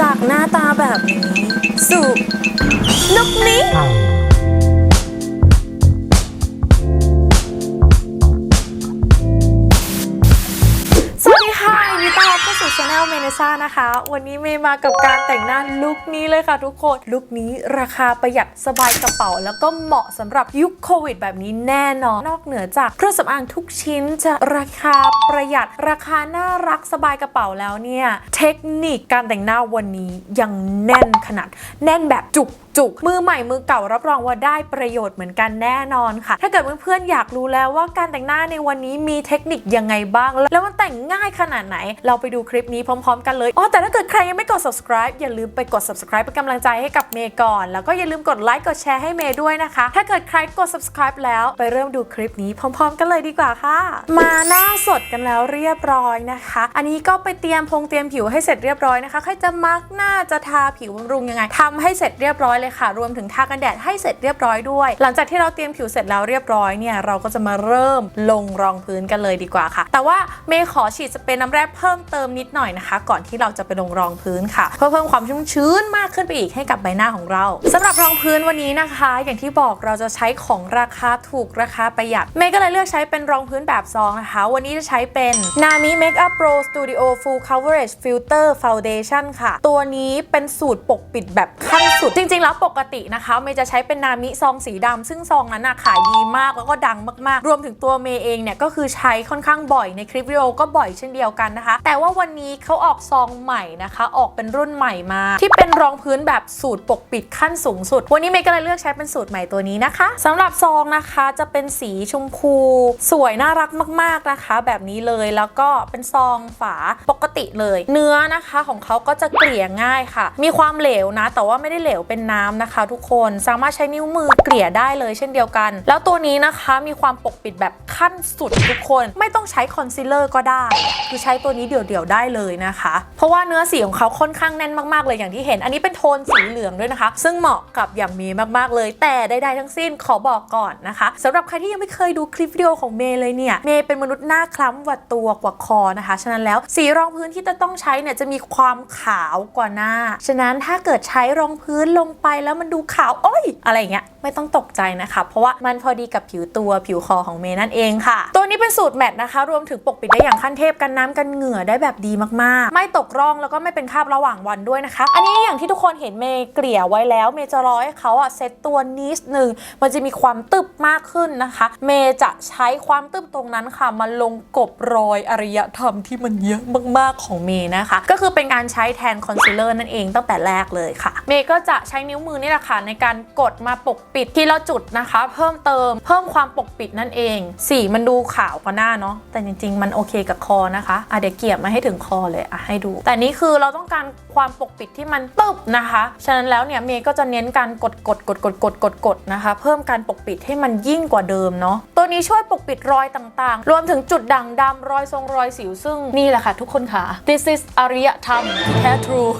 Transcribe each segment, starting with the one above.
จากหน้าตาแบบนี้ สู่นกนี้ เมเนซ่านะคะ วันนี้เมย์มากับการแต่งหน้าลุคนี้เลยค่ะทุกคน ลุคนี้ราคาประหยัดสบายกระเป๋า แล้วก็เหมาะสำหรับยุคโควิดแบบนี้แน่นอน นอกเหนือจากเครื่องสำอางทุกชิ้นจะราคาประหยัดราคาน่ารักสบายกระเป๋าแล้วเนี่ย เทคนิคการแต่งหน้าวันนี้ยังแน่นขนาด แน่นแบบจุก จุกมือใหม่มือเก่ารับรองว่าได้ประโยชน์เหมือนกันแน่นอนค่ะ ถ้าเกิดเพื่อนๆอยากรู้แล้วว่าการแต่งหน้าในวันนี้มีเทคนิคยังไงบ้าง แล้วมันแต่งง่ายขนาดไหน เราไปดูคลิปนี้พร้อม ๆ กันเลยอ๋อแต่ถ้าเกิดใครยังไม่กด subscribe อย่าลืมไปกด subscribe เป็นกำลังใจให้กับเมย์ก่อน แล้วก็อย่าลืมกดไลค์กดแชร์ให้เมย์ด้วยนะคะ ถ้าเกิดใครกด subscribe แล้วไปเริ่มดูคลิปนี้พร้อม ๆ กันเลยดีกว่าค่ะ มาหน้าสดกันแล้วเรียบร้อยนะคะ อันนี้ก็ไปเตรียมพงเตรียมผิวให้เสร็จเรียบร้อยนะคะใครจะมาร์กหน้าจะทาผิวบำรุงยังไงทำให้เสร็จเรียบร้อยเลยค่ะ รวมถึงทากันแดดให้เสร็จเรียบร้อยด้วย หลังจากที่เราเตรียมผิวเสร็จแล้วเรียบร้อยเนี่ยเราก็จะมาเริ่มลงรองพื้นกันเลยดีกว่าค่ะ แต่ว่าเมย์ขอฉีดสเปรย์น้ำแร่เพิ่มเติมนิดหน่อยนะคะ ก่อนที่เราจะไปลงรองพื้นค่ะ เพื่อเพิ่มความชุ่มชื้นมากขึ้นไปอีกให้กับใบหน้าของเราสำหรับรองพื้นวันนี้นะคะ อย่างที่บอกเราจะใช้ของราคาถูกราคาประหยัดเมย์ก็เลยเลือกใช้เป็นรองพื้นแบบซองนะคะ วันนี้จะใช้เป็น Nami Makeup Pro Studio Full Coverage Filter Foundation ค่ะ ตัวนี้เป็นสูตรปกปิดแบบขั้นสุดจริงๆแล้วปกตินะคะเมย์จะใช้เป็นนามิซองสีดำซึ่งซองนั้นน่ะขายดีมากแล้วก็ดังมากๆ รวมถึงตัวเมย์เองเนี่ยก็คือใช้ค่อนข้างบ่อยในคลิปวิดีโอก็บ่อยเช่นเดียวกันนะคะ แต่ว่าวันนี้เขาออกซองใหม่นะคะ ออกเป็นรุ่นใหม่มา ที่เป็นรองพื้นแบบสูตรปกปิดขั้นสูงสุด วันนี้เมย์ก็เลยเลือกใช้เป็นสูตรใหม่ตัวนี้นะคะสำหรับซองนะคะจะเป็นสีชมพู สวยน่ารักมาก ๆนะคะ แบบนี้เลยแล้วก็เป็นซองฝาปกติเลย เนื้อนะคะของเขาก็จะเกลี่ยง่ายค่ะ มีความเหลวนะ แต่ว่าไม่ได้เหลวเป็นน้ำนะคะ ทุกคนสามารถใช้นิ้วมือเกลี่ยได้เลยเช่นเดียวกัน แล้วตัวนี้นะคะมีความปกปิดแบบขั้นสุดทุกคน ไม่ต้องใช้คอนซีลเลอร์ก็ได้ คือใช้ตัวนี้เดี่ยวๆได้เลยนะคะ เพราะว่าเนื้อสีของเขาค่อนข้างแน่นมากๆเลยอย่างที่เห็น อันนี้เป็นโทนสีเหลืองด้วยนะคะ ซึ่งเหมาะกับอย่างเมย์มากๆเลย แต่ใดๆทั้งสิ้นขอบอกก่อนนะคะสำหรับใครที่ยังไม่เคยดูคลิปวิดีโอของเมย์เลยเนี่ย เมย์เป็นมนุษย์หน้าคล้ำกว่าตัวกว่าคอนะคะ ฉะนั้นแล้วสีรองพื้นที่จะต้องใช้เนี่ยจะมีความขาวกว่าหน้า ฉะนั้นถ้าเกิดใช้รองพื้นลงไปแล้วมันดูขาวโอ้ยอะไรอย่างเงี้ยไม่ต้องตกใจนะคะ เพราะว่ามันพอดีกับผิวตัวผิวคอของเมย์นั่นเองค่ะ ตัวนี้เป็นสูตรแมทนะคะ รวมถึงปกปิดได้อย่างขั้นเทพกันน้ำกันเหงื่อได้แบบดีมากๆ ไม่ตกร่องแล้วก็ไม่เป็นคราบระหว่างวันด้วยนะคะ อันนี้อย่างที่ทุกคนเห็นเมย์เกลี่ยไว้แล้ว เมย์จะรอให้เขาอะเซตตัวนิดนึงมันจะมีความตึบมากขึ้นนะคะ เมย์จะใช้ความตึบตรงนั้นค่ะมาลงกบรอยอารยธรรมที่มันเยอะมากๆของเมย์นะคะ ก็คือเป็นการใช้แทนคอนซีลเลอร์นั่นเองตั้งแต่แรกเลยค่ะ เมย์ก็จะใช้นิ้ว้วมือนี่แหละค่ะในการกดมาปกปิดทีละจุดนะคะ เพิ่มเติม เพิ่มความปกปิดนั่นเอง สีมันดูขาวกว่าหน้าเนาะแต่จริง ๆ มันโอเคกับคอนะคะอะเดี๋ยวเกี่ยมาให้ถึงคอเลยอะให้ดู แต่นี่คือเราต้องการความปกปิดที่มันตึบนะคะฉะนั้นแล้วเนี่ยเมย์ก็จะเน้นการกดกดกดกดกดกดกดนะคะ เพิ่มการปกปิดให้มันยิ่งกว่าเดิมเนาะตัวนี้ช่วยปกปิดรอยต่างๆ รวมถึงจุดด่างดำรอยทรงรอยสิวซึ่งนี่แหละค่ะ ทุกคนค่ะ this is อารยธรรมแท้ true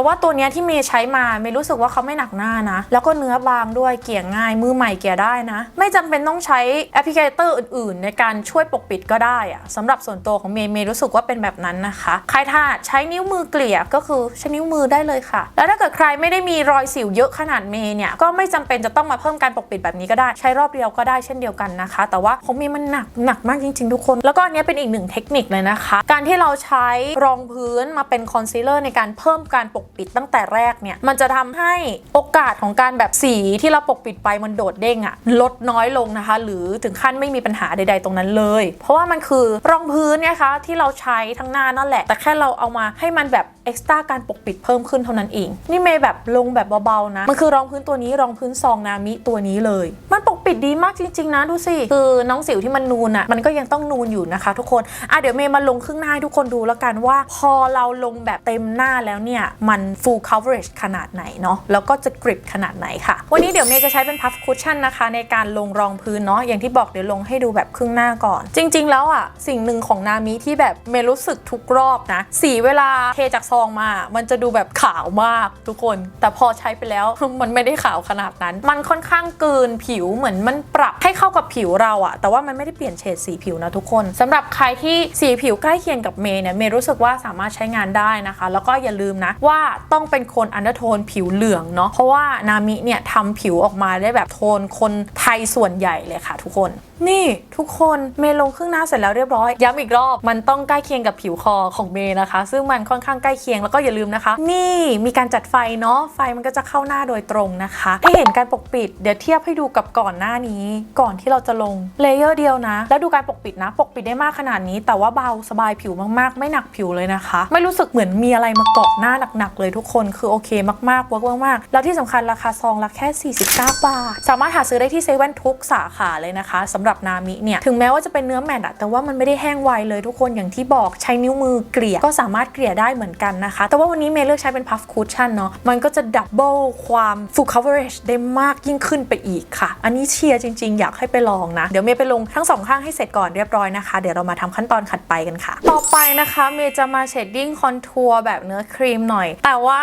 แต่ว่าตัวเนี้ยที่เมย์ใช้มาเมย์รู้สึกว่าเขาไม่หนักหน้านะ แล้วก็เนื้อบางด้วยเกี่ยง่าย มือใหม่เกี่ยได้นะ ไม่จำเป็นต้องใช้แอปพลิเคเตอร์อื่นๆ ในการช่วยปกปิดก็ได้อะสำหรับส่วนตัวของเมย์เมย์รู้สึกว่าเป็นแบบนั้นนะคะใครถ้าใช้นิ้วมือเกลี่ยก็คือใช้นิ้วมือได้เลยค่ะ แล้วถ้าเกิดใครไม่ได้มีรอยสิวเยอะขนาดเมย์เนี่ยก็ไม่จำเป็นจะต้องมาเพิ่มการปกปิดแบบนี้ก็ได้ใช้รอบเดียวก็ได้เช่นเดียวกันนะคะ แต่ว่าของเมย์มันหนักหนักมากจริง ๆ ทุกคน แล้วก็อันนี้เป็นอีกหนึ่งเทคนิคเลยนะคะ การที่เราใช้รองพื้นมาเป็นคอนซีลเลอร์ในการเพิ่มการปกปิดตั้งแต่แรกเนี่ยมันจะทำให้โอกาสของการแบบสีที่เราปกปิดไปมันโดดเด้งอะลดน้อยลงนะคะ หรือถึงขั้นไม่มีปัญหาใด ๆ ตรงนั้นเลย เพราะว่ามันคือรองพื้นเนี่ยคะที่เราใช้ทั้งหน้านั่นแหละ แต่แค่เราเอามาให้มันแบบเอ็กซ์ตร้าการปกปิดเพิ่มขึ้นเท่านั้นเอง นี่เมย์แบบลงแบบเบาๆนะ มันคือรองพื้นตัวนี้รองพื้นซองนามิตัวนี้เลย มันปกปิดดีมากจริง ๆ นะดูสิ คือน้องสิวที่มันนูนอะมันก็ยังต้องนูนอยู่นะคะ ทุกคน อะเดี๋ยวเมย์มาลงครึ่งหน้าให้ทุกคนดูแล้วกันว่า พอเราลงแบบเต็มหน้าแล้วเนี่ยมัน full coverage ขนาดไหนเนาะแล้วก็จะกริบขนาดไหนค่ะ วันนี้เดี๋ยวเมย์จะใช้เป็น puff cushion นะคะ ในการลงรองพื้นเนาะอย่างที่บอกเดี๋ยวลงให้ดูแบบครึ่งหน้าก่อน จริง ๆ แล้วอะ สิ่งหนึ่งของนามิที่แบบเมย์รู้สึกทุกรอบนะ สีเวลาเทจากซองมา มันจะดูแบบขาวมากทุกคน แต่พอใช้ไปแล้วมันไม่ได้ขาวขนาดนั้น มันค่อนข้างเกินผิวเหมือนมันปรับให้เข้ากับผิวเราอะแต่ว่ามันไม่ได้เปลี่ยนเฉดสีผิวนะทุกคนสำหรับใครที่สีผิวใกล้เคียงกับเมย์เนี่ยเมย์รู้สึกว่าสามารถใช้งานได้นะคะ แล้วก็อย่าลืมนะว่าต้องเป็นคนอันเดอร์โทนผิวเหลืองเนาะเพราะว่านามิเนี่ยทำผิวออกมาได้แบบโทนคนไทยส่วนใหญ่เลยค่ะทุกคน นี่ทุกคนเมย์ลงครึ่งหน้าเสร็จแล้วเรียบร้อย ย้ำอีกรอบมันต้องใกล้เคียงกับผิวคอของเมย์นะคะ ซึ่งมันค่อนข้างใกล้เคียงแล้วก็อย่าลืมนะคะ นี่มีการจัดไฟเนาะไฟมันก็จะเข้าหน้าโดยตรงนะคะให้เห็นการปกปิดเดี๋ยวเทียบให้ดูกับก่อนหน้านี้ ก่อนที่เราจะลงเลเยอร์เดียวนะ แล้วดูการปกปิดนะ ปกปิดได้มากขนาดนี้ แต่ว่าเบาสบายผิวมากๆ ไม่หนักผิวเลยนะคะ ไม่รู้สึกเหมือนมีอะไรมาเกาะหน้าหนักๆเลยทุกคนคือโอเคมากๆเวิร์กมากๆแล้วที่สำคัญราคาซองละแค่ 49 บาท สามารถหาซื้อได้ที่เซเว่นทุกสาขาเลยนะคะสำหรับนามิเนี่ยถึงแม้ว่าจะเป็นเนื้อแมตต์อะแต่ว่ามันไม่ได้แห้งไวเลยทุกคนอย่างที่บอกใช้นิ้วมือเกลี่ยก็สามารถเกลี่ยได้เหมือนกันนะคะ แต่ว่าวันนี้เมย์เลือกใช้เป็นพัฟคูชชั่นเนาะมันก็จะดับเบิลความ full coverage ได้มากยิ่งขึ้นไปอีกค่ะ อันนี้เชียร์จริง ๆ อยากให้ไปลองนะ เดี๋ยวเมย์ไปลงทั้งสองข้างให้เสร็จก่อนเรียบร้อยนะคะ เดี๋ยวเรามาทำขั้นตอนขัดไปกันค่ะ ต่อไปนะคะเมย์จะมาเชดดิ้งคอนทัวร์แบบเนื้อครีมหน่อย แต่ว่า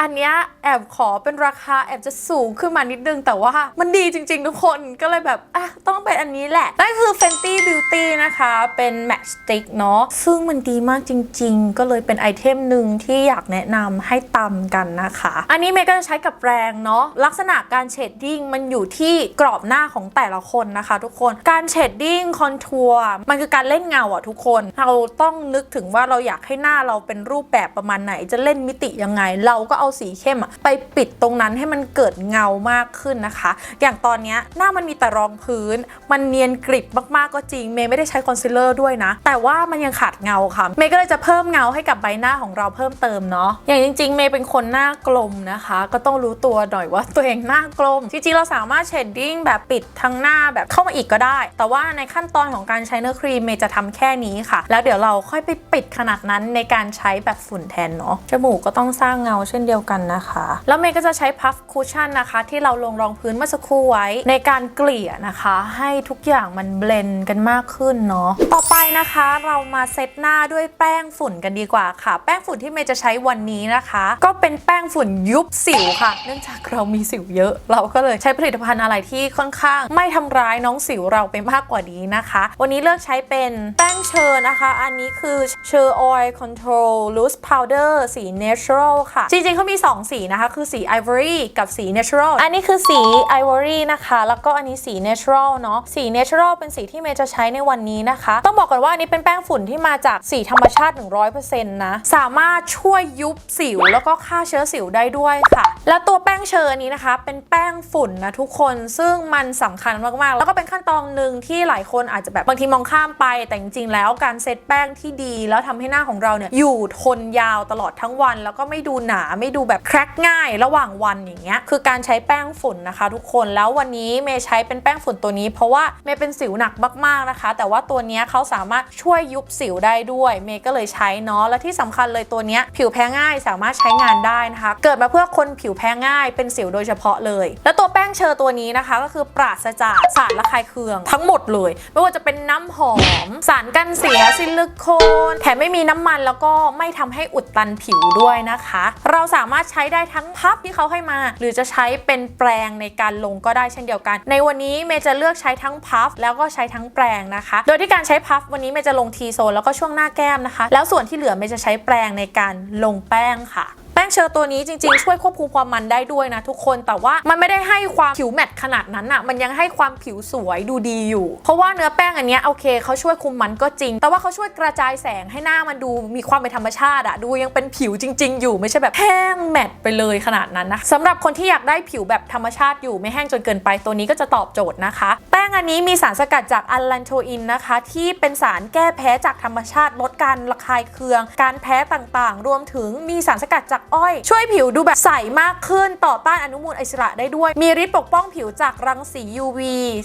อันเนี้ยแอบขอเป็นราคาแอบจะสูงขึ้นมานิดนึง แต่ว่ามันดีจริง ๆ ทุกคนก็เลยแบบอะต้องเป็นอันนี้แหละ นั่นคือ Fenty Beauty นะคะ เป็น Matte Stick เนาะ ซึ่งมันดีมากจริง ๆ ก็เลยเป็นไอเทมหนึ่งที่อยากแนะนำให้ตำกันนะคะ อันนี้เมย์ก็จะใช้กับแรงเนาะ ลักษณะการเชดดิ้งมันอยู่ที่กรอบหน้าของแต่ละคนนะคะ ทุกคน การเชดดิ้งคอนทัวร์มันคือการเล่นเงาอะทุกคน เราต้องนึกถึงว่าเราอยากให้หน้าเราเป็นรูปแบบประมาณไหน จะเล่นมิติยังไง เราก็เอาสีเข้มอะไปปิดตรงนั้นให้มันเกิดเงามากขึ้นนะคะ อย่างตอนนี้หน้ามันมีแต่รองพื้น มันนียนกริบมากๆก็จริง เมย์ไม่ได้ใช้คอนซีลเลอร์ด้วยนะ แต่ว่ามันยังขาดเงาค่ะ เมย์ก็เลยจะเพิ่มเงาให้กับใบหน้าของเราเพิ่มเติมเนาะ อย่างจริง ๆ เมย์เป็นคนหน้ากลมนะคะ ก็ต้องรู้ตัวหน่อยว่าตัวเองหน้ากลม จริง ๆ เราสามารถเชดดิ้งแบบปิดทั้งหน้าแบบเข้ามาอีกก็ได้ แต่ว่าในขั้นตอนของการใช้เนื้อครีมเมย์จะทำแค่นี้ค่ะ แล้วเดี๋ยวเราค่อยไปปิดขนาดนั้นในการใช้แบบฝุ่นแทนเนาะ จมูกก็ต้องสร้างเงาเช่นเดียวกันนะคะ แล้วเมย์ก็จะใช้พัฟคูชั่นนะคะ ที่เราลงรองพื้นเมื่อสักครู่ไว้ในการเกลี่ยนะคะ ให้ทุกอย่างมันเบลนด์กันมากขึ้นเนาะต่อไปนะคะเรามาเซตหน้าด้วยแป้งฝุ่นกันดีกว่าค่ะ แป้งฝุ่นที่เมย์จะใช้วันนี้นะคะ ก็เป็นแป้งฝุ่นยุบสิวค่ะ เนื่องจากเรามีสิวเยอะ เราก็เลยใช้ผลิตภัณฑ์อะไรที่ค่อนข้าง ไม่ทำร้ายน้องสิวเราไปมากกว่านี้นะคะ วันนี้เลือกใช้เป็นแป้งเชอร์นะคะ อันนี้คือเชอร์ Oil Control Loose Powder สี Natural ค่ะ จริงๆเขามี 2 สีนะคะ คือสี Ivory กับสี Natural อันนี้คือสี Ivory นะคะ แล้วก็อันนี้สี Natural เนาะสี Natural เป็นสีที่เมย์จะใช้ในวันนี้นะคะ ต้องบอกก่อนว่าอันนี้เป็นแป้งฝุ่นที่มาจากสีธรรมชาติ 100%นะ สามารถช่วยยุบสิวแล้วก็ฆ่าเชื้อสิวได้ด้วยค่ะ แล้วตัวแป้งเชอร์นี้นะคะ เป็นแป้งฝุ่นนะทุกคนซึ่งมันสำคัญมากๆ แล้วก็เป็นขั้นตอนหนึ่งที่หลายคนอาจจะแบบบางทีมองข้ามไป แต่จริงๆแล้วการเซตแป้งที่ดี แล้วทำให้หน้าของเราเนี่ยอยู่ทนยาวตลอดทั้งวัน แล้วก็ไม่ดูหนาไม่ดูแบบแครกง่ายระหว่างวันอย่างเงี้ยคือการใช้แป้งฝุ่นนะคะ ทุกคนแล้ววันนี้เมย์ใช้เป็นแป้งฝุ่นตัวนี้ เพราะว่าเมย์เป็นสิวหนักมากๆนะคะ แต่ว่าตัวนี้เขาสามารถช่วยยุบสิวได้ด้วย เมย์ก็เลยใช้เนาะและที่สำคัญเลยตัวนี้ผิวแพ้ง่ายสามารถใช้งานได้นะคะ เกิดมาเพื่อคนผิวแพ้ง่ายเป็นสิวโดยเฉพาะเลย แล้วตัวแป้งเชอร์ตัวนี้นะคะ ก็คือปราศจากสารระคายเคือง ทั้งหมดเลย ไม่ว่าจะเป็นน้ำหอม สารกันเสียซิลิโคนแถมไม่มีน้ำมันแล้วก็ไม่ทำให้อุดตันผิวด้วยนะคะ เราสามารถใช้ได้ทั้งพับที่เขาให้มา หรือจะใช้เป็นแปรงในการลงก็ได้เช่นเดียวกัน ในวันนี้เมย์จะเลือกใช้ทั้งพัฟแล้วก็ใช้ทั้งแปรงนะคะ โดยที่การใช้พัฟวันนี้เมย์จะลงทีโซนแล้วก็ช่วงหน้าแก้มนะคะ แล้วส่วนที่เหลือเมย์จะใช้แปรงในการลงแป้งค่ะ แป้งเชอร์ตัวนี้จริงๆ ช่วยควบคุมความมันได้ด้วยนะทุกคนแต่ว่ามันไม่ได้ให้ความผิวแมตต์ขนาดนั้นอะมันยังให้ความผิวสวยดูดีอยู่ เพราะว่าเนื้อแป้งอันนี้โอเคเขาช่วยคุมมันก็จริง แต่ว่าเขาช่วยกระจายแสงให้หน้ามันดูมีความเป็นธรรมชาติอะดูยังเป็นผิวจริง ๆ อยู่ไม่ใช่แบบแห้งแมตต์ไปเลยขนาดนั้นนะสำหรับคนที่อยากได้ผิวแบบธรรมชาติอยู่ไม่แห้งจนเกินไปตัวนี้ก็จะตอบโจทย์นะคะ แป้งอันนี้มีสารสกัดจากอัลลันโทอินนะคะ ที่เป็นสารแก้แพ้จากธรรมชาติลดการระคายเคือง การแพ้ต่างๆ รวมถึงมีสารสกัดจากอ้อย ช่วยผิวดูแบบใสมากขึ้นต่อต้านอนุมูลอิสระได้ด้วย มีฤทธิ์ปกป้องผิวจากรังสี UV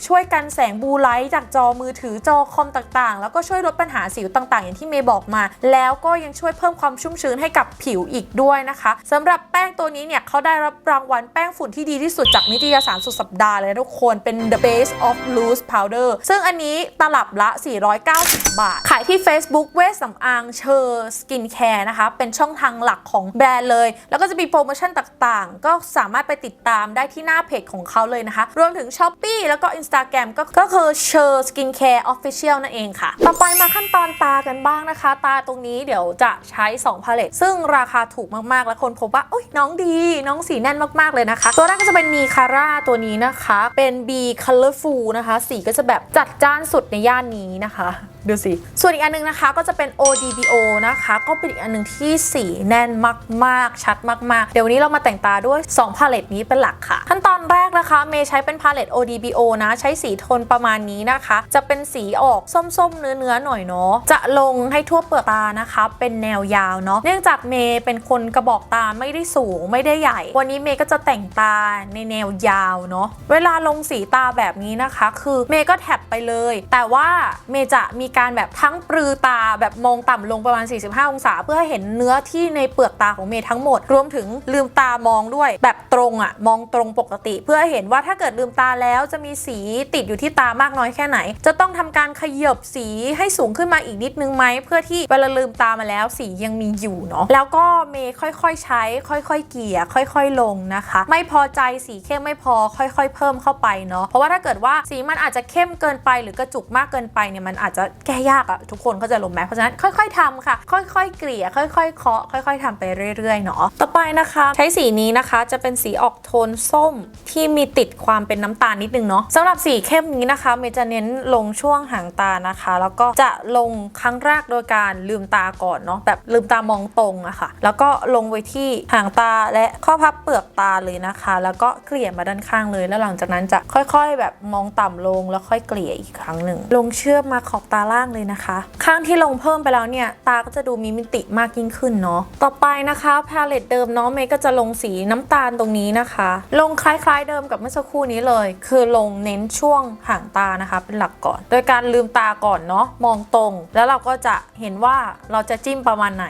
ช่วยกันแสงบูไลท์จากจอมือถือจอคอมต่างๆ แล้วก็ช่วยลดปัญหาสิวต่างๆ อย่างที่เมย์บอกมา แล้วก็ยังช่วยเพิ่มความชุ่มชื้นให้กับผิวอีกด้วยนะคะสำหรับแป้งตัวนี้เนี่ยเขาได้รับรางวัลแป้งฝุ่นที่ดีที่สุดจากนิตยสารสุดสัปดาห์เลยทุกคนเป็น the base of loose powder ซึ่งอันนี้ตลับละ 490 บาท ขายที่ Facebook เวสสำอางเชอร์สกินแคร์นะคะ เป็นช่องทางหลักของแบรนด์เลย แล้วก็จะมีโปรโมชั่นต่างๆ ก็สามารถไปติดตามได้ที่หน้าเพจของเขาเลยนะคะ รวมถึง s h อ p e e แล้วก็ Instagram ก็ก็คือ c h e r Skin Care Official นั่นเองค่ะ ต่อไปมาขั้นตอนตากันบ้างนะคะ ตาตรงนี้เดี๋ยวจะใช้ 2 พาเลตซึ่งราคาถูกมากๆ และคนพบว่าอ้ยน้องดี น้องสีแน่นมากๆเลยนะคะ ตัวแรกก็จะเป็นมีคาร่าตัวนี้นะคะ เป็น B Colorful นะคะ สีก็จะแบบจัดจ้านสุดในย่านนี้นะคะ ดูสิ ส่วนอีกอันนึงนะคะก็จะเป็น ODBO นะคะ ก็เป็นอีกอันหนึงที่สีแน่นมากๆ ชัดมากๆ เดี๋ยววันนี้เรามาแต่งตาด้วย 2 พาเลตนี้เป็นหลักค่ะ ขั้นตอนแรกนะคะ เมย์ใช้เป็นพาเลต ODBO นะ ใช้สีโทนประมาณนี้นะคะ จะเป็นสีออกส้มๆ เนื้อๆ หน่อยเนาะ จะลงให้ทั่วเปลือกตานะคะ เป็นแนวยาวเนาะ เนื่องจากเมย์เป็นคนกระบอกตาไม่ได้สูงไม่ได้ใหญ่ วันนี้เมย์ก็จะแต่งตาในแนวยาวเนาะ เวลาลงสีตาแบบนี้นะคะ คือเมย์ก็แท็บไปเลย แต่ว่าเมย์จะมีการแบบทั้งปรือตาแบบมองต่ำลงประมาณ 45 องศา เพื่อให้เห็นเนื้อที่ในเปลือกตาของเมย์ทั้งหมด รวมถึงลืมตามองด้วย แบบตรงอะมองตรงปกติ เพื่อเห็นว่าถ้าเกิดลืมตาแล้วจะมีสีติดอยู่ที่ตามากน้อยแค่ไหน จะต้องทำการขยบสีให้สูงขึ้นมาอีกนิดนึงไหมเพื่อที่เวลาลืมตามาแล้วสียังมีอยู่เนาะแล้วก็เมย์ค่อยๆใช้ ค่อยๆเกลี่ยค่อย ๆ ลงนะคะ ไม่พอใจสีเข้มไม่พอค่อย ๆ เพิ่มเข้าไปเนาะเพราะว่าถ้าเกิดว่าสีมันอาจจะเข้มเกินไปหรือกระจุกมากเกินไปเนี่ยมันอาจจะแก้ยากอะทุกคนเข้าใจลมไหมเพราะฉะนั้นค่อย ๆทำค่ะ ค่อยๆเกลี่ยค่อยๆเคาะค่อย ๆทำไปเรื่อยๆเนาะต่อไปนะคะใช้สีนี้นะคะจะเป็นสีออกโทนส้มที่มีติดความเป็นน้ำตาลนิดนึงเนาะสำหรับสีเข้มนี้นะคะเมย์จะเน้นลงช่วงหางตานะคะ แล้วก็จะลงครั้งแรกโดยการลืมตาก่อนเนาะแบบลืมตามองตรงอะค่ะ แล้วก็ลงไว้ที่หางตาและข้อพับเปลือกตาเลยนะคะ แล้วก็เกลี่ยมาด้านข้างเลย แล้วหลังจากนั้นจะค่อยๆ แบบมองต่ำลงแล้วค่อยเกลี่ยอีกครั้งหนึ่งลงเชื่อกมาขอบตาล่างเลยนะคะ ข้างที่ลงเพิ่มไปแล้วเนี่ยตาก็จะดูมีมิติมากยิ่งขึ้นเนาะต่อไปนะคะพาเลตเดิมเนาะเมย์ก็จะลงสีน้ำตาลตรงนี้นะคะ ลงคล้ายๆเดิมกับเมื่อสักครู่นี้เลย คือลงเน้นช่วงห่างตานะคะ เป็นหลักก่อน โดยการลืมตาก่อนเนาะมองตรง แล้วเราก็จะเห็นว่าเราจะจิ้มประมาณไหน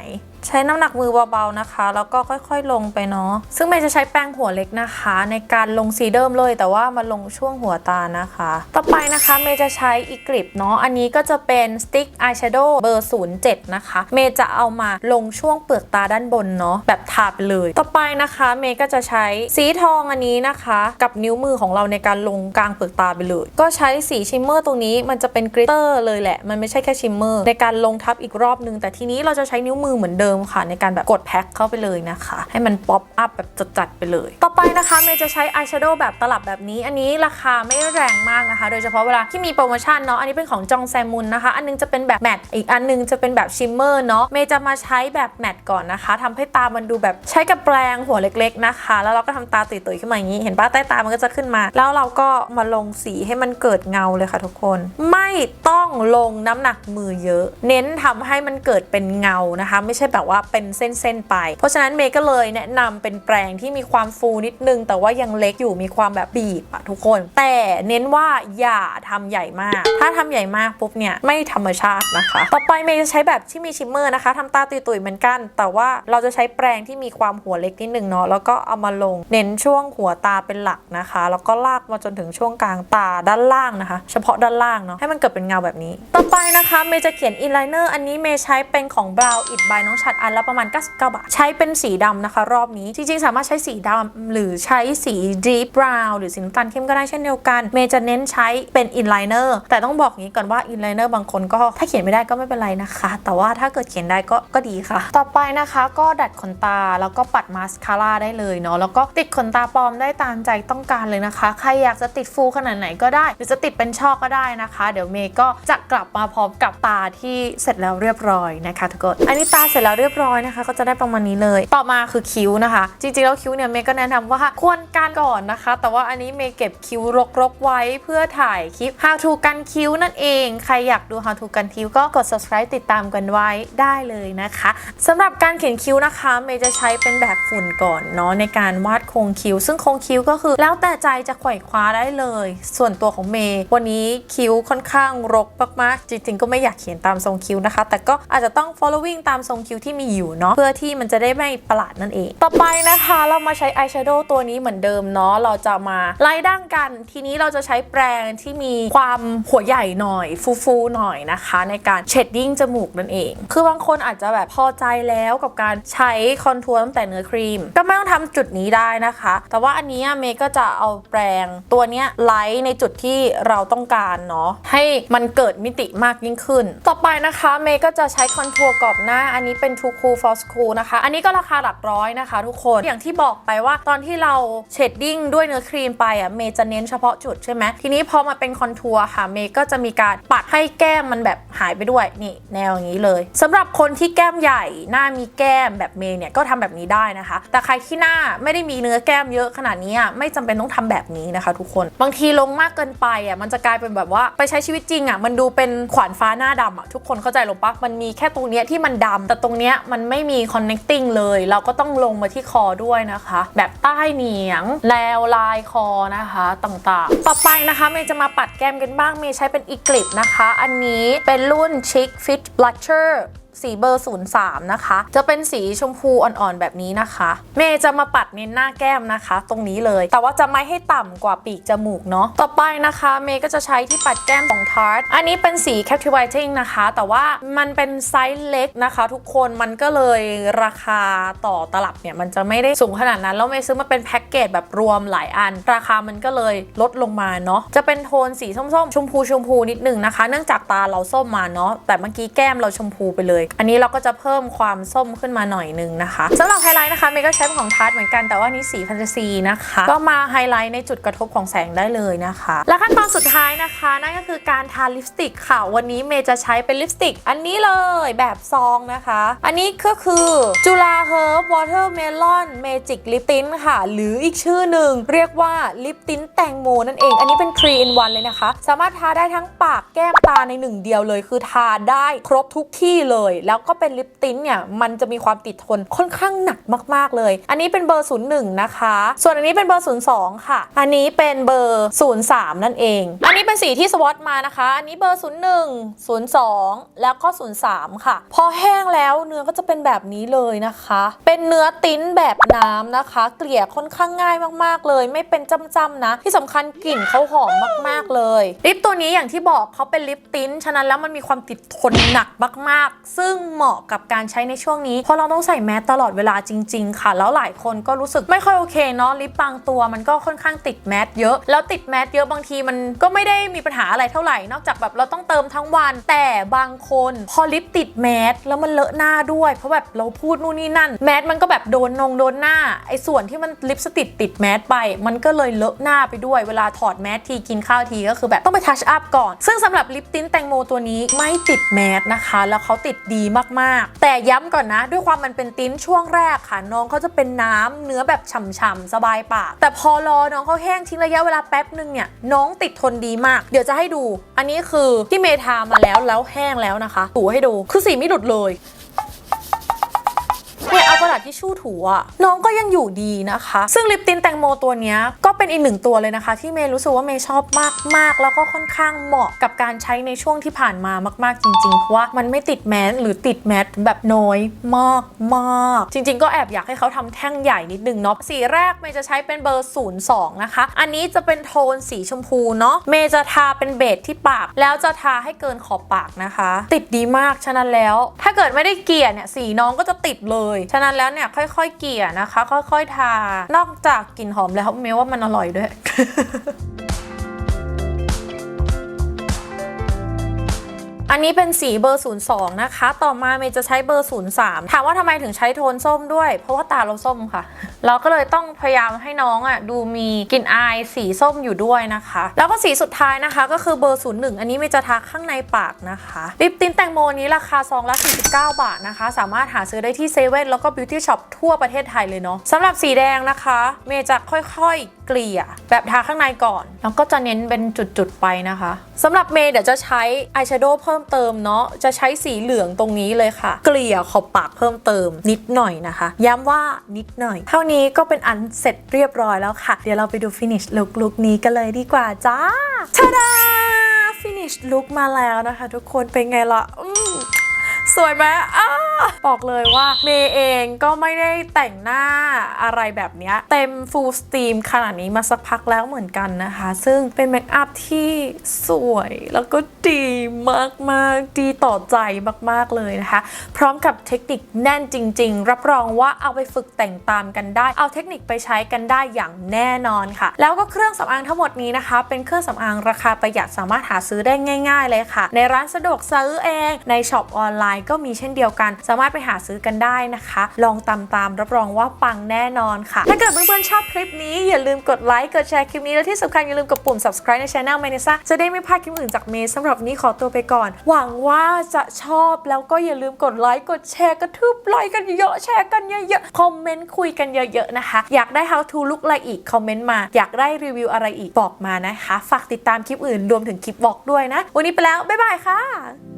ใช้น้ำหนักมือเบาๆนะคะ แล้วก็ค่อยๆลงไปเนาะซึ่งเมย์จะใช้แป้งหัวเล็กนะคะ ในการลงสีเดิมเลย แต่ว่ามาลงช่วงหัวตานะคะ ต่อไปนะคะเมย์จะใช้อีกริบเนาะอันนี้ก็จะเป็นสติ๊กอายแชโดว์เบอร์ 07 นะคะ เมย์จะเอามาลงช่วงเปลือกตาด้านบนเนาะแบบทาไปเลย ต่อไปนะคะเมย์ก็จะใช้สีทองอันนี้นะคะ กับนิ้วมือของเราในการลงกลางเปลือกตาไปเลย ก็ใช้สีชิมเมอร์ตรงนี้มันจะเป็นกริตเตอร์เลยแหละมันไม่ใช่แค่ชิมเมอร์ในการลงทับอีกรอบนึงแต่ทีนี้เราจะใช้นิ้วมือเหมือนเดิมค่ะ ในการแบบกดแพ็คเข้าไปเลยนะคะ ให้มันป๊อปอัพแบบจัดๆไปเลย ต่อไปนะคะเมย์จะใช้อายแชโดว์แบบตลับแบบนี้ อันนี้ราคาไม่แรงมากนะคะ โดยเฉพาะเวลาที่มีโปรโมชั่นเนาะอันนี้เป็นของจองแซมมุนนะคะ อันนึงจะเป็นแบบแมตต์อีกอันนึงจะเป็นแบบชิมเมอร์เนาะเมย์จะมาใช้แบบแมตต์ก่อนนะคะทำให้ตามันดูแบบใช้กับแปรงหัวเล็ก ๆนะคะ แล้วเราก็ทำตาตุยๆขึ้นมาอย่างนี้เห็นปะใต้ตามันก็จะขึ้นมา แล้วเราก็มาลงสีให้มันเกิดเงาเลยค่ะทุกคน ไม่ต้องลงน้ำหนักมือเยอะ เน้นทำให้มันเกิดเป็นเงานะคะ ไม่ใช่แบบว่าเป็นเส้นๆไป เพราะฉะนั้นเมย์ก็เลยแนะนำเป็นแปรงที่มีความฟูนิดนึง แต่ว่ายังเล็กอยู่มีความแบบบีบอะทุกคน แต่เน้นว่าอย่าทำใหญ่มาก ถ้าทำใหญ่มากปุ๊บเนี่ยไม่ธรรมชาตินะคะ ต่อไปเมย์จะใช้แบบที่มีชิมเมอร์นะคะทำตาตุยๆเหมือนกัน แต่ว่าเราจะใช้แปรงที่มีความหัวเล็กนิดนึงเนาะแล้วก็เอามาลงเน้นช่วงหัวตาเป็นหลักนะคะ แล้วก็ลากมาจนถึงช่วงกลางตาด้านล่างนะคะ เฉพาะด้านล่างเนาะให้มันเกิดเป็นเงาแบบนี้ ต่อไปนะคะเมย์จะเขียนอินไลเนอร์อันนี้เมย์ใช้เป็นของ Brow It by น้องชัดอันละประมาณ 99 บาท ใช้เป็นสีดำนะคะ รอบนี้จริงๆ สามารถใช้สีดำหรือใช้สี Deep Brown หรือสีน้ำตาลเข้มก็ได้เช่นเดียวกันเมย์จะเน้นใช้เป็นอินไลเนอร์แต่ต้องบอกงี้ก่อนว่าอินไลเนอร์บางคนก็ถ้าเขียนไม่ได้ก็ไม่เป็นไรนะคะ แต่ว่าถ้าเกิดเขียนได้ก็ก็ดีค่ะ ต่อไปนะคะก็ดัดขนตาแล้วก็ปัดมาสคาร่าได้เลยเนาะแล้วก็ติดขนตาปลอมได้ตามใจต้องการเลยนะคะ ใครอยากจะติดฟูขนาดไหนก็ได้ หรือจะติดเป็นช่อก็ได้นะคะ เดี๋ยวเมย์ก็จะกลับมาพร้อมกับตาที่เสร็จแล้วเรียบร้อยนะคะทุกคนอันนี้ตาเสร็จแล้วเรียบร้อยนะคะ ก็จะได้ประมาณนี้เลย ต่อมาคือคิ้วนะคะ จริงๆแล้วคิ้วเนี่ยเมย์ก็แนะนำว่าควรการก่อนนะคะ แต่ว่าอันนี้เมย์เก็บคิ้วรกๆไว้เพื่อถ่ายคลิป how to กันคิ้วนั่นเอง ใครอยากดู how to กันคิ้วก็กด subscribe ติดตามกันไว้ได้เลยนะคะสำหรับการเขียนคิ้วนะคะเมย์จะใช้เป็นแบบฝุ่นก่อนเนาะในการวาดโครงคิ้ว ซึ่งโครงคิ้วก็คือ แล้วแต่ใจจะไขว่คว้าได้เลย ส่วนตัวของเมย์วันนี้คิ้วค่อนข้างรกมากๆจริงๆก็ไม่อยากเขียนตามทรงคิ้วนะคะ แต่ก็อาจจะต้อง following ตามทรงคิ้วที่มีอยู่เนาะเพื่อที่มันจะได้ไม่ประหลาดนั่นเอง ต่อไปนะคะเรามาใช้อายแชโดว์ตัวนี้เหมือนเดิมเนาะเราจะมาไล่ดั้งกัน ทีนี้เราจะใช้แปรงที่มีความหัวใหญ่หน่อยฟูๆหน่อยนะคะ ในการเชดดิ้งจมูกนั่นเอง คือบางคนอาจจะแบบพอใจแล้วกับการใช้คอนทัวร์ตั้งแต่เนื้อครีม ก็ไม่ต้องทำจุดนี้ได้นะคะ แต่ว่าอันนี้เมย์ก็จะเอาแปรงตัวนี้ไลท์ในจุดที่เราต้องการเนาะให้มันเกิดมิติมากยิ่งขึ้น ต่อไปนะคะเมย์ก็จะใช้คอนทัวร์กรอบหน้าอันนี้เป็น Too Cool for School นะคะ อันนี้ก็ราคาหลักร้อยนะคะ ทุกคน อย่างที่บอกไปว่าตอนที่เราเชดดิ้งด้วยเนื้อครีมไปอะเมย์จะเน้นเฉพาะจุดใช่ไหม ทีนี้พอมาเป็นคอนทัวร์ค่ะเมย์ก็จะมีการปัดให้แก้มมันแบบหายไปด้วย นี่แนวอย่างนี้เลยสำหรับคนที่แก้มใหญ่ หน้ามีแก้มแบบเมย์เนี่ยก็ทำแบบนี้ได้นะคะ แต่ใครที่หน้าไม่ได้มีเนื้อแก้มเยอะขนาดนี้อะไม่จำเป็นต้องทำแบบนี้นะคะ ทุกคน บางทีลงมากเกินไปอะมันจะกลายเป็นแบบว่าไปใช้ชีวิตจริงอะมันดูเป็นขวานฟ้าหน้าดำอะทุกคนเข้าใจหรือปะมันมีแค่ตรงเนี้ยที่มันดำแต่ตรงเนี้ยมันไม่มี connecting เลย เราก็ต้องลงมาที่คอด้วยนะคะ แบบใต้เหนียงแล้วลายคอนะคะต่างๆ ต่อไปนะคะเมย์จะมาปัดแก้มกันบ้างเมย์ใช้เป็นอีกลิปนะคะ อันนี้เป็นรุ่น Chic Fit Blusher สีเบอร์ 03 นะคะ จะเป็นสีชมพูอ่อนๆ แบบนี้นะคะ เมย์จะมาปัดเน้นหน้าแก้มนะคะ ตรงนี้เลย แต่ว่าจะไม่ให้ต่ำกว่าปีกจมูกเนาะ ต่อไปนะคะ เมย์ก็จะใช้ที่ปัดแก้มของ Tarte อันนี้เป็นสี Captivating นะคะ แต่ว่ามันเป็นไซส์เล็กนะคะ ทุกคน มันก็เลยราคาต่อตลับเนี่ย มันจะไม่ได้สูงขนาดนั้น แล้วเมย์ซื้อมาเป็นแพ็กเกจแบบรวมหลายอัน ราคามันก็เลยลดลงมาเนาะ จะเป็นโทนสีส้มๆ ชมพูชมพูนิดหนึงนะคะ เนื่องจากตาเราส้มมาเนาะ แต่เมื่อกี้แก้มเราชมพูไปเลยอันนี้เราก็จะเพิ่มความส้มขึ้นมาหน่อยนึงนะคะสำหรับไฮไลท์นะคะเมย์ก็ใช้ของทาร์ตเหมือนกันแต่ว่านี่สีแฟนตาซีนะคะ ก็มาไฮไลท์ในจุดกระทบของแสงได้เลยนะคะ และขั้นตอนสุดท้ายนะคะ นั่นก็คือการทาลิปสติกค่ะ วันนี้เมย์จะใช้เป็นลิปสติก อันนี้เลยแบบซองนะคะ อันนี้ก็คือจุฬาเฮิร์บวอเตอร์เมลอนเมจิกลิปติ้นค่ะ หรืออีกชื่อหนึ่งเรียกว่าลิปติ้นแตงโมนั่นเอง อันนี้เป็น3 in 1เลยนะคะ สามารถทาได้ทั้งปากแก้มตาในหนึ่งเดียวเลย คือทาได้ครบทุกที่เลยแล้วก็เป็นลิปติ้นเนี่ยมันจะมีความติดทนค่อนข้างหนักมาก ๆ เลย อันนี้เป็นเบอร์ 01 นะคะ ส่วนอันนี้เป็นเบอร์ 02 ค่ะ อันนี้เป็นเบอร์ 03 นั่นเอง อันนี้เป็นสีที่สวอตมานะคะ อันนี้เบอร์ 01 02 แล้วก็ 03 ค่ะ พอแห้งแล้วเนื้อก็จะเป็นแบบนี้เลยนะคะ เป็นเนื้อติ้นแบบน้ำนะคะ เกลี่ยค่อนข้างง่ายมากๆเลย ไม่เป็นจ้ำๆนะ ที่สำคัญกลิ่นเขาหอมมากๆเลย ลิปตัวนี้อย่างที่บอกเขาเป็นลิปติ้นฉะนั้นแล้วมันมีความติดทนหนักมากๆซึ่งเหมาะกับการใช้ในช่วงนี้ เพราะเราต้องใส่แมสตลอดเวลาจริง ๆ ค่ะ แล้วหลายคนก็รู้สึกไม่ค่อยโอเคเนาะลิปบางตัวมันก็ค่อนข้างติดแมสเยอะ แล้วติดแมสเยอะบางทีมันก็ไม่ได้มีปัญหาอะไรเท่าไหร่ นอกจากแบบเราต้องเติมทั้งวัน แต่บางคนพอลิปติดแมสแล้วมันเลอะหน้าด้วย เพราะแบบเราพูดนู่นนี่นั่นแมสมันก็แบบโดนนงโดนหน้าไอ้ส่วนที่มันลิปสติกติดแมสไป มันก็เลยเลอะหน้าไปด้วย เวลาถอดแมสทีกินข้าวทีก็คือแบบต้องไปทัชอัพก่อน ซึ่งสำหรับลิปติ้นแตงโมตัวนี้ไม่ติดแมสนะคะ แล้วเขาติดดีมากๆ แต่ย้ำก่อนนะ ด้วยความมันเป็นติ้นช่วงแรกค่ะ น้องเขาจะเป็นน้ำเนื้อแบบฉ่ำๆสบายปาก แต่พอรอน้องเขาแห้งทิ้งระยะเวลาแป๊บนึงเนี่ยน้องติดทนดีมาก เดี๋ยวจะให้ดู อันนี้คือที่เมทามาแล้วแล้วแห้งแล้วนะคะ ถูให้ดูคือสีไม่หลุดเลย เนี่ยเอากระดาษทิชชู่ถูอะน้องก็ยังอยู่ดีนะคะ ซึ่งลิปตินแตงโมตัวนี้ก็เป็นอีกหนึ่งตัวเลยนะคะ ที่เมย์รู้สึกว่าเมย์ชอบมากมากๆ แล้วก็ค่อนข้างเหมาะกับการใช้ในช่วงที่ผ่านมามาก ๆ จริงๆเพราะว่ามันไม่ติดแมสหรือติดแมสแบบน้อยมากมากจริง ๆ ก็แอบอยากให้เขาทำแท่งใหญ่นิดนึงเนาะสีแรกเมย์จะใช้เป็นเบอร์ 02 นะคะ อันนี้จะเป็นโทนสีชมพูเนาะเมย์จะทาเป็นเบสที่ปาก แล้วจะทาให้เกินขอบปากนะคะ ติดดีมากฉะนั้นแล้ว ถ้าเกิดไม่ได้เกลี่ยเนี่ยสีน้องก็จะติดเลยฉะนั้นแล้วเนี่ยค่อยๆเกลี่ยนะคะ ค่อยๆทานอกจากกลิ่นหอมแล้วเมย์ว่ามันอร่อยด้วย อันนี้เป็นสีเบอร์ 02 นะคะ ต่อมาเมย์จะใช้เบอร์ 03 ถามว่าทำไมถึงใช้โทนส้มด้วย เพราะว่าตาเราส้มค่ะ เราก็เลยต้องพยายามให้น้องอะดูมีกลิ่นอายสีส้มอยู่ด้วยนะคะ แล้วก็สีสุดท้ายนะคะก็คือเบอร์ 01 อันนี้เมย์จะทาข้างในปากนะคะลิปตินแตงโมนี้ราคาซองละ 49 บาทนะคะ สามารถหาซื้อได้ที่เซเว่นแล้วก็บิวตี้ช็อปทั่วประเทศไทยเลยเนาะสำหรับสีแดงนะคะ เมย์จะค่อยๆ กลี่ยแบบทาข้างในก่อน แล้วก็จะเน้นเป็นจุดๆไปนะคะสำหรับเมย์เดี๋ยวจะใช้อายแชโดว์เพิ่มเติมเนาะจะใช้สีเหลืองตรงนี้เลยค่ะ เกลี่ยขอบปากเพิ่มเติมนิดหน่อยนะคะ ย้ำว่านิดหน่อย เท่านี้ก็เป็นอันเสร็จเรียบร้อยแล้วค่ะ เดี๋ยวเราไปดูฟินิชลุคลุคนี้กันเลยดีกว่าจ้าชาดาฟินิชลุคมาแล้วนะคะ ทุกคนเป็นไงล่ะอื สวยไหมอ้าบอกเลยว่าเมย์เองก็ไม่ได้แต่งหน้าอะไรแบบเนี้ยเต็มฟูลสตรีมขนาดนี้มาสักพักแล้วเหมือนกันนะคะ ซึ่งเป็นเมคอัพที่สวยแล้วก็ดีมากๆ ดีต่อใจมากๆเลยนะคะ พร้อมกับเทคนิคแน่นจริง ๆ รับรองว่าเอาไปฝึกแต่งตามกันได้ เอาเทคนิคไปใช้กันได้อย่างแน่นอนค่ะ แล้วก็เครื่องสำอางทั้งหมดนี้นะคะ เป็นเครื่องสำอางราคาประหยัดสามารถหาซื้อได้ง่าย ๆ เลยค่ะ ในร้านสะดวกซื้อเองในช็อปออนไลน์ก็มีเช่นเดียวกัน สามารถไปหาซื้อกันได้นะคะ ลองตามตามรับรองว่าปังแน่นอนค่ะ ถ้าเกิดเพื่อนๆชอบคลิปนี้อย่าลืมกดไลค์กดแชร์คลิปนี้และที่สำคัญอย่าลืมกดปุ่ม subscribe ในช anel เมเนซ่าจะได้ไม่พลาดคลิปอื่นจากเมย์สำหรับวันนี้ขอตัวไปก่อน หวังว่าจะชอบแล้วก็อย่าลืมกดไลค์กดแชร์กระทืบไลค์กันเยอะแชร์กันเยอะๆคอมเมนต์คุยกันเยอะๆนะคะ อยากได้ how to look อะไรอีกคอมเมนต์มา อยากได้รีวิวอะไรอีกบอกมานะคะ ฝากติดตามคลิปอื่นรวมถึงคลิปบอกด้วยนะ วันนี้ไปแล้ว บ๊ายบายค่ะ